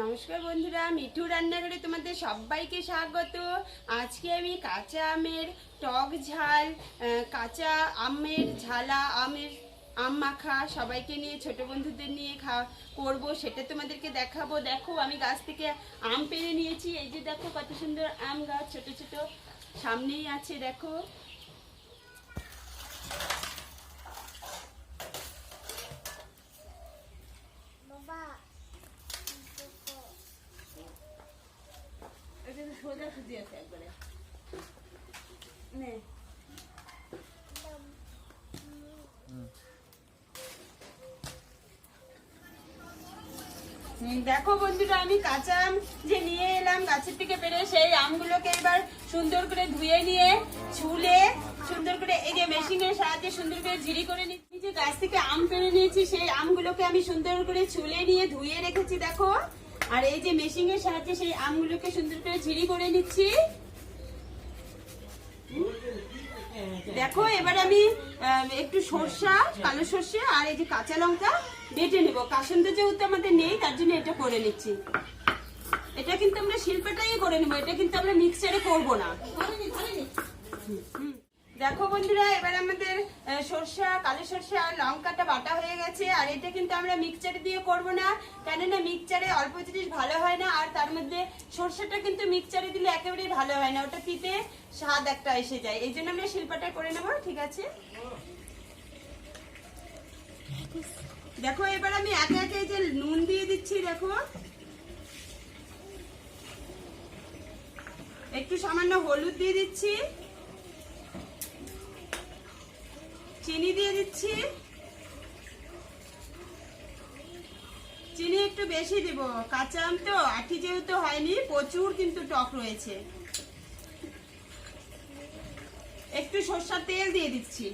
নমস্কার বন্ধুরা, মিঠু রান্নাঘরে তোমাদের সবাইকে স্বাগত। আজকে আমি কাঁচা আমের টক ঝাল কাঁচা আমের ঝালা, আমের আম মাখা সবাইকে নিয়ে, ছোট বন্ধুদের নিয়ে খা, করব। সেটা তোমাদেরকে দেখাবো। দেখো, আমি গাছ থেকে আম পেরে নিয়েছি। এই যে দেখো কত সুন্দর আম গাছ, ছোট ছোট। সামনেই আছে, দেখো বাবা এটা তো আছে একবারে। নে। দেখো বন্ধুরা, আমি কাঁচা আম যে নিয়ে এলাম গাছের থেকে পেরে, সেই আমগুলোকে এবার সুন্দর করে ধুয়ে নিয়ে, ছুলে, সুন্দর করে এই যে মেশিনের সাহায্যে সুন্দর করে ঝিরি করে নিচ্ছি যে গাছ থেকে আম পেরে নিয়েছি, সেই আমগুলোকে আমি সুন্দর করে ছুলে নিয়ে ধুয়ে রেখেছি, দেখো। আর এই যে মেশিনের সাহায্যে সেই আমগুলোকে সুন্দর করে ঝিরি করে নিচ্ছি। দেখো, এবার আমি একটু সর্ষা, কালো সর্ষে আর এই যে কাঁচা লঙ্কা বেটে নেব। কাসন্দ যেহেতু আমাদের নেই, তার জন্য এটা করে নিচ্ছি। এটা কিন্তু আমরা শিল্পটাই করে নেব, এটা কিন্তু আমরা মিক্সচারে করব না। দেখো বন্ধুরা, এবার আমাদের সর্ষা, কালো সর্ষা আর লঙ্কাটা বাটা হয়ে গেছে। আর এটা কিন্তু আমরা মিক্সচারে দিয়ে করব না। কেননা মিক্সচারে অল্প জিনিস ভালো হয় না, আর তার মধ্যে সর্ষেটা কিন্তু মিক্সচারে দিলে একেবারেই ভালো হয় না। ওটা পিতে স্বাদ একটা এসে যায়। এই জন্য আমরা শিল্পাটা করে নেব, ঠিক আছে? দেখো, এবার আমি একে একে যে নুন দিয়ে দিচ্ছি, দেখো। একটু সামান্য হলুদ দিয়ে দিচ্ছি। চিনি দিয়ে দিচ্ছি। চিনি একটু বেশি দিব। কাঁচা আম তো, আঠি যেহেতু হয়নি, প্রচুর কিন্তু টক রয়েছে। একটু সর্ষার তেল দিয়ে দিচ্ছি।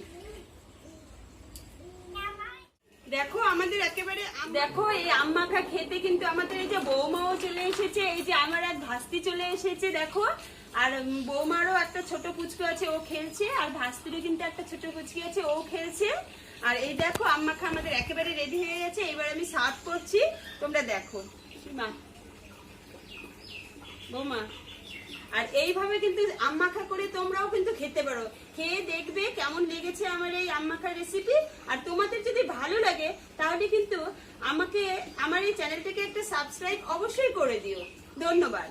দেখো, আমাদের একেবারে দেখো, এই আম মাখা খেতে কিন্তু আমাদের এই যে বৌমাও চলে এসেছে, এই যে আমার এক ভাস্তি চলে এসেছে, দেখো। আর বৌমারও একটা ছোট পুচকু আছে, ও খেলছে, আর ভাস্তিরও কিন্তু একটা ছোট পুচকি আছে, ও খেলছে। আর এই দেখো আম মাখা আমাদের একেবারে রেডি হয়ে গেছে, এবার আমি সার্ভ করছি। তোমরা দেখো। মা, বৌমা। আর এইভাবে কিন্তু আম মাখা করে তোমরাও কিন্তু খেতে পারো। খেয়ে দেখবে কেমন লেগেছে আমার এই আম মাখার রেসিপি আর তোমাদের যদি ভালো লাগে, তাহলে কিন্তু আমাকে, আমার এই চ্যানেলটাকে একটা সাবস্ক্রাইব অবশ্যই করে দিও। ধন্যবাদ।